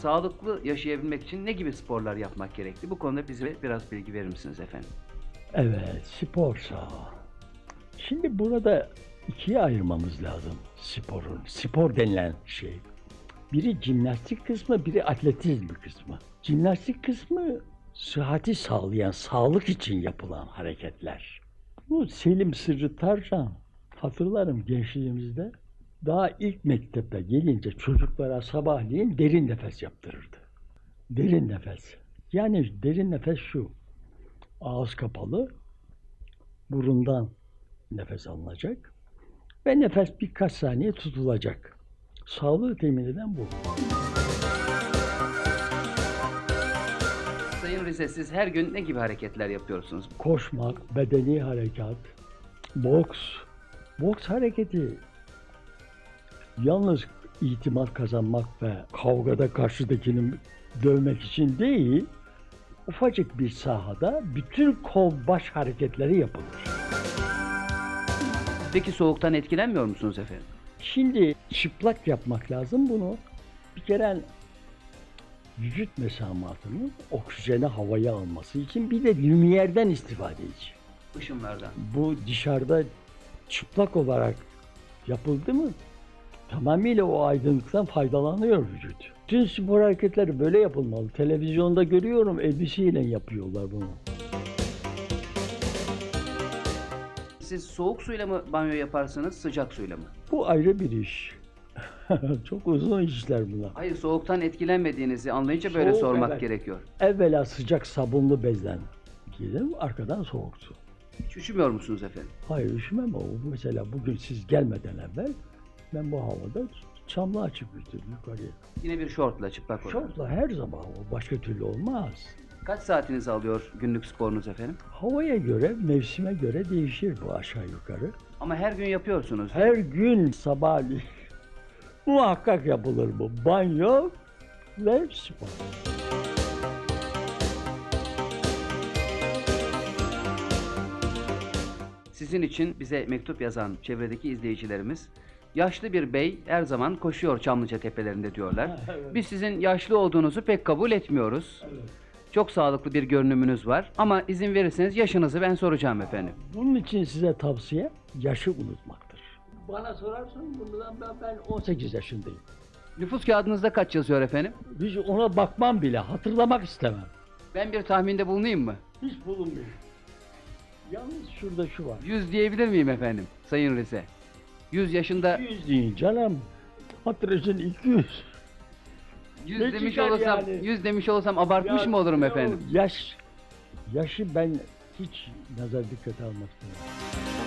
sağlıklı yaşayabilmek için ne gibi sporlar yapmak gerekli? Bu konuda bize biraz bilgi verir misiniz efendim? Evet, spor. Şimdi burada ikiye ayırmamız lazım sporun. Spor denilen şey. Biri jimnastik kısmı, biri atletizm kısmı. Jimnastik kısmı sıhhati sağlayan, sağlık için yapılan hareketler. Bu Selim Sırrı Tarcan, hatırlarım gençliğimizde, daha ilk mektebe gelince çocuklara sabahleyin derin nefes yaptırırdı. Derin nefes. Yani derin nefes şu, ağız kapalı, burundan nefes alınacak ve nefes birkaç saniye tutulacak. Sağlığı temin eden bu. Sayın Rize siz her gün ne gibi hareketler yapıyorsunuz? Koşmak, bedeni harekat, boks. Boks hareketi yalnız itimat kazanmak ve kavgada karşıdakini dövmek için değil, ufacık bir sahada bütün kol baş hareketleri yapılır. Peki soğuktan etkilenmiyor musunuz efendim? Şimdi çıplak yapmak lazım bunu. Bir kere vücut mesamatının oksijeni havaya alması için bir de lümiyerden istifade için. Işınlardan. Bu dışarıda çıplak olarak yapıldı mı tamamıyla o aydınlıktan faydalanıyor vücut. Tüm spor hareketleri böyle yapılmalı. Televizyonda görüyorum elbiseyle yapıyorlar bunu. Siz soğuk suyla mı banyo yaparsınız, sıcak suyla mı? Bu ayrı bir iş. Çok uzun işler bunlar. Hayır, soğuktan etkilenmediğinizi anlayınca böyle Soğuk, sormak evet. gerekiyor. Evvela sıcak sabunlu bezden giyelim, arkadan soğuk su. Hiç üşümüyor musunuz efendim? Hayır üşümem o. Mesela bugün siz gelmeden evvel ben bu havada çamlığa çıkmıştım yukarıya. Yine bir şortla çıplak olarak. Şortla her zaman o başka türlü olmaz. Kaç saatinizi alıyor günlük sporunuz efendim? Havaya göre, mevsime göre değişir bu aşağı yukarı. Ama her gün yapıyorsunuz. Her gün sabahleyin muhakkak yapılır bu. Banyo ve spor. Sizin için bize mektup yazan çevredeki izleyicilerimiz yaşlı bir bey her zaman koşuyor Çamlıca tepelerinde diyorlar. Evet. Biz sizin yaşlı olduğunuzu pek kabul etmiyoruz. Çok sağlıklı bir görünümünüz var ama izin verirseniz yaşınızı ben soracağım efendim. Bunun için size tavsiye yaşı unutmaktır. Bana sorarsan bundan ben, ben 18 yaşındayım. Nüfus kağıdınızda kaç yazıyor efendim? Hiç ona bakmam bile, hatırlamak istemem. Ben bir tahminde bulunayım mı? Hiç bulunmuyor. Yalnız şurada şu var. 100 diyebilir miyim efendim Sayın Rize? 100 yaşında 200 deyin canım. Hatır için 200. 100 Ne demiş çıkar olursam yani? 100 demiş olursam abartmış Ya- mı olurum ya efendim? Yaş, yaşı ben hiç nazar dikkate almak istemem.